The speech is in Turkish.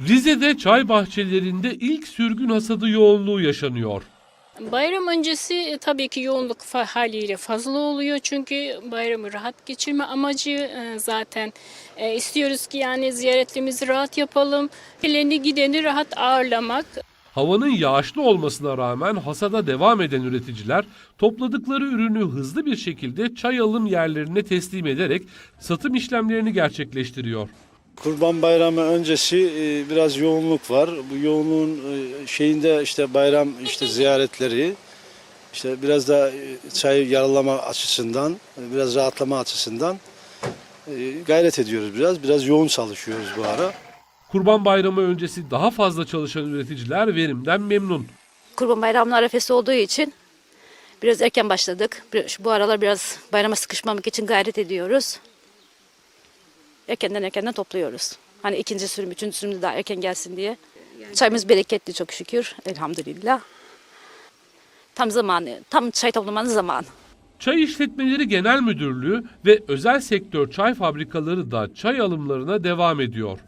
Rize'de çay bahçelerinde ilk sürgün hasadı yoğunluğu yaşanıyor. Bayram öncesi e, tabii ki yoğunluk haliyle fazla oluyor çünkü bayramı rahat geçirme amacı e, zaten E, istiyoruz ki yani ziyaretlerimizi rahat yapalım. Geleni gideni rahat ağırlamak. Havanın yağışlı olmasına rağmen hasada devam eden üreticiler topladıkları ürünü hızlı bir şekilde çay alım yerlerine teslim ederek satım işlemlerini gerçekleştiriyor. Kurban Bayramı öncesi e, biraz yoğunluk var. Bu yoğunluğun e, şeyinde işte bayram işte ziyaretleri, işte biraz da e, çay yaralama açısından, biraz rahatlama açısından gayret ediyoruz biraz. Biraz yoğun çalışıyoruz bu ara. Kurban Bayramı öncesi daha fazla çalışan üreticiler verimden memnun. Kurban Bayramı'nın arefesi olduğu için biraz erken başladık. Bu aralar biraz bayrama sıkışmamak için gayret ediyoruz. Erkenden erkenden topluyoruz. Hani ikinci sürüm, üçüncü sürüm de daha erken gelsin diye. Çayımız bereketli çok şükür. Elhamdülillah. Tam zamanı, tam çay toplamanın zamanı. Çay İşletmeleri Genel Müdürlüğü ve özel sektör çay fabrikaları da çay alımlarına devam ediyor.